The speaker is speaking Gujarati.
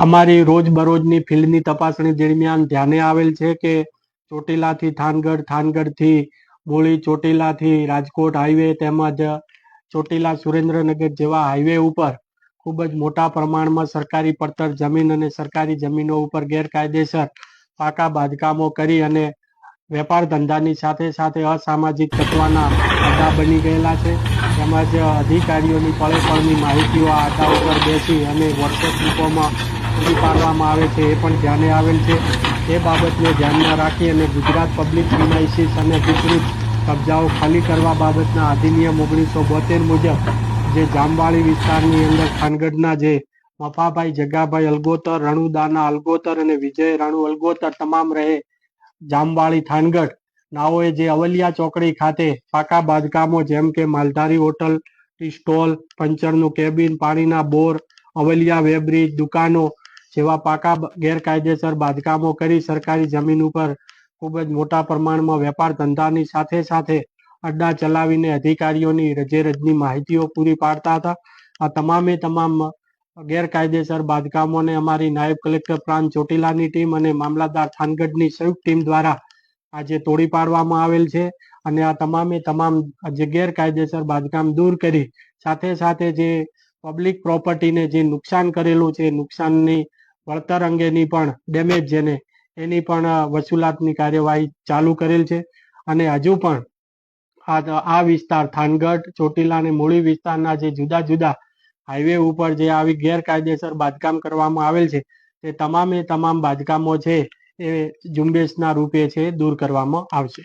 અમારી રોજબરોજની ફિલ્ડની તપાસણી દરમિયાન ધ્યાને આવેલ છે કે ચોટીલાથી થાનગઢ, થાનગઢથી મૂળી ચોટીલાથી રાજકોટ હાઈવે તેમજ ચોટીલા સુરેન્દ્રનગર જેવા હાઈવે ઉપર ખૂબ જ મોટા પ્રમાણમાં સરકારી પડતર જમીન અને સરકારી જમીનો ઉપર ગેરકાયદેસર પાકા બાંધકામો કરી અને વેપાર ધંધાની સાથે સાથે અસામાજિક તત્વના અડ્ડા બની ગયેલા છે. તેમજ અધિકારીઓની પળે પળની માહિતીઓ આ ઉપર બેસી અને વોટ્સએપ ગ્રુપોમાં પૂરી પાડવામાં આવે છે, એ પણ ધ્યાને આવેલ છે. એ બાબતને ધ્યાનમાં રાખી અને ગુજરાત પબ્લિક પ્રિમાઇસીસ અને વિપરીત કબજાઓ ખાલી કરવા બાબતના અધિનિયમ ઓગણીસો બોતેર મુજબ જે જામવાળી વિસ્તારની અંદર ખાનગઢના જે મફાભાઈ જગાભાઈ અલગોતર, રણુદાના અલગોતર અને વિજય રાણુ અલગોતર તમામ રહે જામવાળી થાનગઢ. નાઓએ જે અવલિયા ચોકડી ખાતે પાકા બાંધકામો જેમ કે માલધારી હોટલ, ટી સ્ટોલ, પંચરનું કેબિન, પાણીના બોર, અવલિયા વેબ્રિજ, દુકાનો જેવા પાકા ગેરકાયદેસર બાંધકામો કરી સરકારી જમીન ઉપર ખૂબ જ મોટા પ્રમાણમાં વેપાર ધંધાની સાથે સાથે અડ્ડા ચલાવીને અધિકારીઓની રજે રજની માહિતીઓ પૂરી પાડતા હતા. આ તમામે તમામ ગેરકાયદેસર બાંધકામોને અમારી નાયબ કલેક્ટર પ્રાંત ચોટીલાની ટીમ અને મામલતદાર થાનગઢની સંયુક્ત ટીમ દ્વારા આજે તોડી પાડવામાં આવેલ છે અને આ તમામે તમામ જે ગેરકાયદેસર બાંધકામ દૂર કરી સાથે સાથે જે પબ્લિક પ્રોપર્ટીને જે નુકસાન કરેલું છે નુકસાનની વળતર અંગેની પણ ડેમેજ જેને એની પણ વસુલાતની કાર્યવાહી ચાલુ કરેલ છે. અને હજુ પણ આ વિસ્તાર થાનગઢ, ચોટીલા અને મૂળી વિસ્તારના જે જુદા જુદા હાઈવે ઉપર જે આવી ગેરકાયદેસર બાંધકામ કરવામાં આવેલ છે, તે તમામે તમામ બાંધકામો છે એ ઝુંબેશના રૂપે છે, દૂર કરવામાં આવશે.